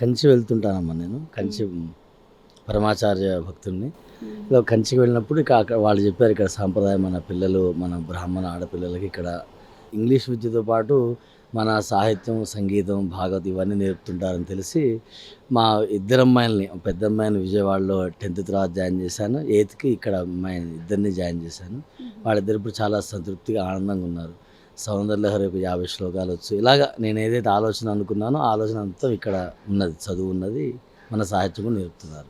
కంచి వెళ్తుంటానమ్మా నేను. కంచి పరమాచార్య భక్తుడిని. ఇలా కంచికి వెళ్ళినప్పుడు ఇక అక్కడ వాళ్ళు చెప్పారు ఇక్కడ సాంప్రదాయం మన పిల్లలు మన బ్రాహ్మణ ఆడపిల్లలకి ఇక్కడ ఇంగ్లీష్ విద్యతో పాటు మన సాహిత్యం సంగీతం భాగవతం ఇవన్నీ నేర్పుతుంటారని తెలిసి మా ఇద్దరు అమ్మాయిల్ని పెద్ద అమ్మాయిని విజయవాడలో టెన్త్ తర్వాత జాయిన్ చేశాను. ఎయిత్కి ఇక్కడ అమ్మాయిని ఇద్దరిని జాయిన్ చేశాను. వాళ్ళిద్దరు ఇప్పుడు చాలా సంతృప్తిగా ఆనందంగా ఉన్నారు. సౌందర్యలహరి ఒక యాభై శ్లోకాలు వచ్చు. ఇలాగా నేను ఏదైతే ఆలోచన అనుకున్నానో ఆలోచన అంతా ఇక్కడ ఉన్నది చదువు ఉన్నది మన సాహిత్యం నేర్పుతున్నారు.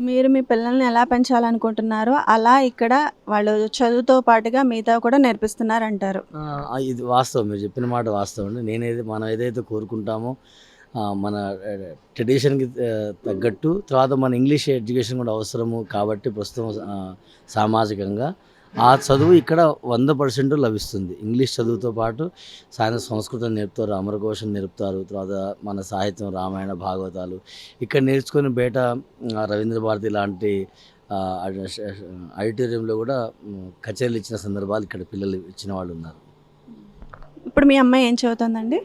మీరు మీ పిల్లల్ని ఎలా పెంచాలనుకుంటున్నారో అలా ఇక్కడ వాళ్ళు చదువుతో పాటుగా మిగతా కూడా నేర్పిస్తున్నారు అంటారు ఆ, ఇది వాస్తవం. మీరు చెప్పిన మాట వాస్తవం అండి. నేనేది మనం ఏదైతే కోరుకుంటామో మన ట్రెడిషన్కి తగ్గట్టు తర్వాత మన ఇంగ్లీష్ ఎడ్యుకేషన్ కూడా అవసరము కాబట్టి ప్రస్తుతం సామాజికంగా ఆ చదువు ఇక్కడ వంద పర్సెంట్ లభిస్తుంది. ఇంగ్లీష్ చదువుతో పాటు సాయంత్రం సంస్కృతం నేర్పుతారు అమరకోశం నేర్పుతారు తర్వాత మన సాహిత్యం రామాయణ భాగవతాలు. ఇక్కడ నేర్చుకుని బయట రవీంద్ర భారతి లాంటి ఆడిటోరియంలో కూడా కచేరీలు ఇచ్చిన సందర్భాలు ఇక్కడ పిల్లలు ఇచ్చిన వాళ్ళు ఉన్నారు. ఇప్పుడు మీ అమ్మాయి ఏం చదువుతుందండి?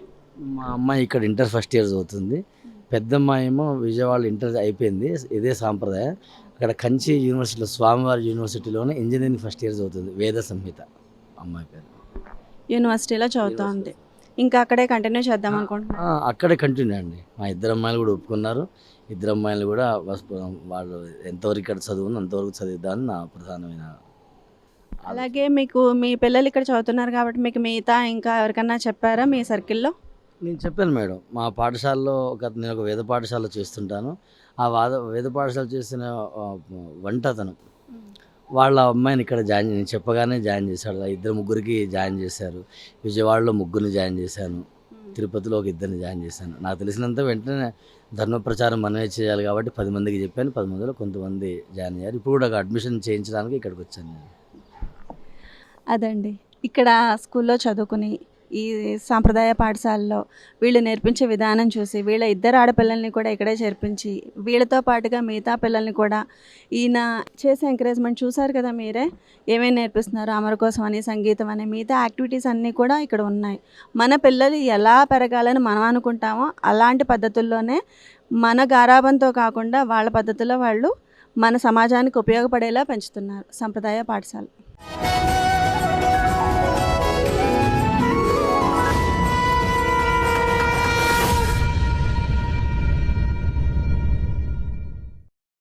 మా అమ్మాయి ఇక్కడ ఇంటర్ ఫస్ట్ ఇయర్ చదువుతుంది. పెద్ద అమ్మాయి ఏమో విజయవాడ ఇంటర్ అయిపోయింది. ఇదే సాంప్రదాయం. అక్కడ కంచి యూనివర్సిటీలో స్వామివారి యూనివర్సిటీలోనే ఇంజనీరింగ్ ఫస్ట్ ఇయర్ చదువుతుంది వేద సంహిత. అమ్మాయి పేరు. యూనివర్సిటీలో చదువుతోంది ఇంకా అక్కడే కంటిన్యూ చేద్దాం అనుకుంటున్నాను అక్కడే కంటిన్యూ అండి. మా ఇద్దరు అమ్మాయిలు కూడా ఒప్పుకున్నారు. ఇద్దరు అమ్మాయిలు కూడా వాళ్ళు ఎంతవరకు ఇక్కడ చదువు అంతవరకు చదివిద్దామని నా ప్రధానమైన. అలాగే మీకు మీ పిల్లలు ఇక్కడ చదువుతున్నారు కాబట్టి మీకు మిగతా ఇంకా ఎవరికన్నా చెప్పారా మీ సర్కిల్లో? నేను చెప్పాను మేడం మా పాఠశాలలో ఒక నేను ఒక వేద పాఠశాల చేస్తుంటాను. ఆ వాద వేద పాఠశాల చేసిన వంట అతను. వాళ్ళ అమ్మాయిని ఇక్కడ జాయిన్ నేను చెప్పగానే జాయిన్ చేశాడు. ఇద్దరు ముగ్గురికి జాయిన్ చేశారు. విజయవాడలో ముగ్గురిని జాయిన్ చేశాను. తిరుపతిలో ఒక ఇద్దరిని జాయిన్ చేశాను. నాకు తెలిసినంత వెంటనే ధర్మ ప్రచారం మనమే చేయాలి కాబట్టి పది మందికి చెప్పాను. పది మందిలో కొంతమంది జాయిన్ అయ్యారు. ఇప్పుడు కూడా అడ్మిషన్ చేయించడానికి ఇక్కడికి వచ్చాను నేను. అదండి. ఇక్కడ స్కూల్లో చదువుకుని ఈ సాంప్రదాయ పాఠశాలలో వీళ్ళు నేర్పించే విధానం చూసి వీళ్ళ ఇద్దరు ఆడపిల్లల్ని కూడా ఇక్కడే చేర్పించి వీళ్ళతో పాటుగా మిగతా పిల్లల్ని కూడా ఈయన చేసే ఎంకరేజ్మెంట్ చూసారు కదా మీరే? ఏమేమి నేర్పిస్తున్నారు? అమర కోసం అని సంగీతం అని మిగతా యాక్టివిటీస్ అన్నీ కూడా ఇక్కడ ఉన్నాయి. మన పిల్లలు ఎలా పెరగాలని మనం అనుకుంటామో అలాంటి పద్ధతుల్లోనే మన గారాబంతో కాకుండా వాళ్ళ పద్ధతిలో వాళ్ళు మన సమాజానికి ఉపయోగపడేలా పెంచుతున్నారు సంప్రదాయ పాఠశాల.